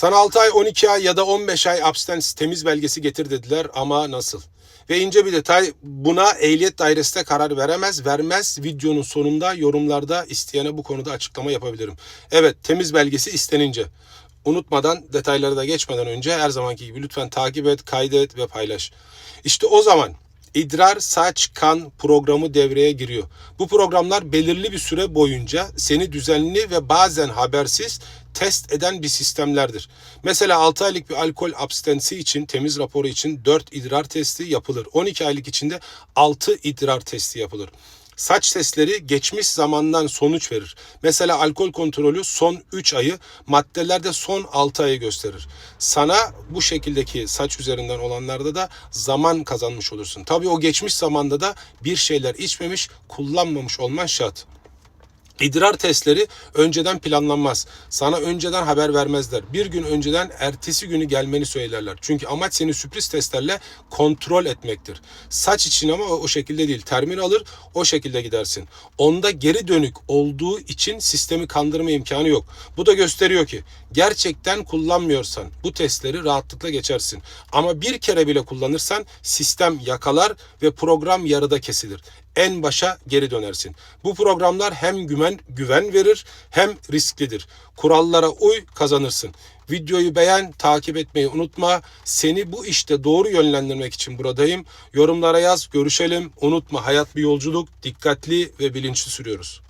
Sana 6 ay, 12 ay ya da 15 ay abstinence temiz belgesi getir dediler ama nasıl? Ve ince bir detay buna ehliyet dairesi de karar veremez, vermez. Videonun sonunda yorumlarda isteyene bu konuda açıklama yapabilirim. Evet temiz belgesi istenince. Unutmadan detaylara da geçmeden önce her zamanki gibi lütfen takip et, kaydet ve paylaş. İşte o zaman idrar, saç, kan programı devreye giriyor. Bu programlar belirli bir süre boyunca seni düzenli ve bazen habersiz test eden bir sistemlerdir. Mesela 6 aylık bir alkol abstensi için temiz raporu için 4 idrar testi yapılır. 12 aylık içinde 6 idrar testi yapılır. Saç testleri geçmiş zamandan sonuç verir. Mesela alkol kontrolü son 3 ayı, maddelerde son 6 ayı gösterir. Sana bu şekildeki saç üzerinden olanlarda da zaman kazanmış olursun. Tabii o geçmiş zamanda da bir şeyler içmemiş, kullanmamış olman şart. İdrar testleri önceden planlanmaz. Sana önceden haber vermezler. Bir gün önceden ertesi günü gelmeni söylerler. Çünkü amaç seni sürpriz testlerle kontrol etmektir. Saç için ama o şekilde değil. Termin alır o şekilde gidersin. Onda geri dönük olduğu için sistemi kandırma imkanı yok. Bu da gösteriyor ki gerçekten kullanmıyorsan bu testleri rahatlıkla geçersin. Ama bir kere bile kullanırsan sistem yakalar ve program yarıda kesilir en başa geri dönersin. Bu programlar hem güven güven verir hem risklidir. Kurallara uy kazanırsın. Videoyu beğen, takip etmeyi unutma. Seni bu işte doğru yönlendirmek için buradayım. Yorumlara yaz, görüşelim. Unutma hayat bir yolculuk. Dikkatli ve bilinçli sürüyoruz.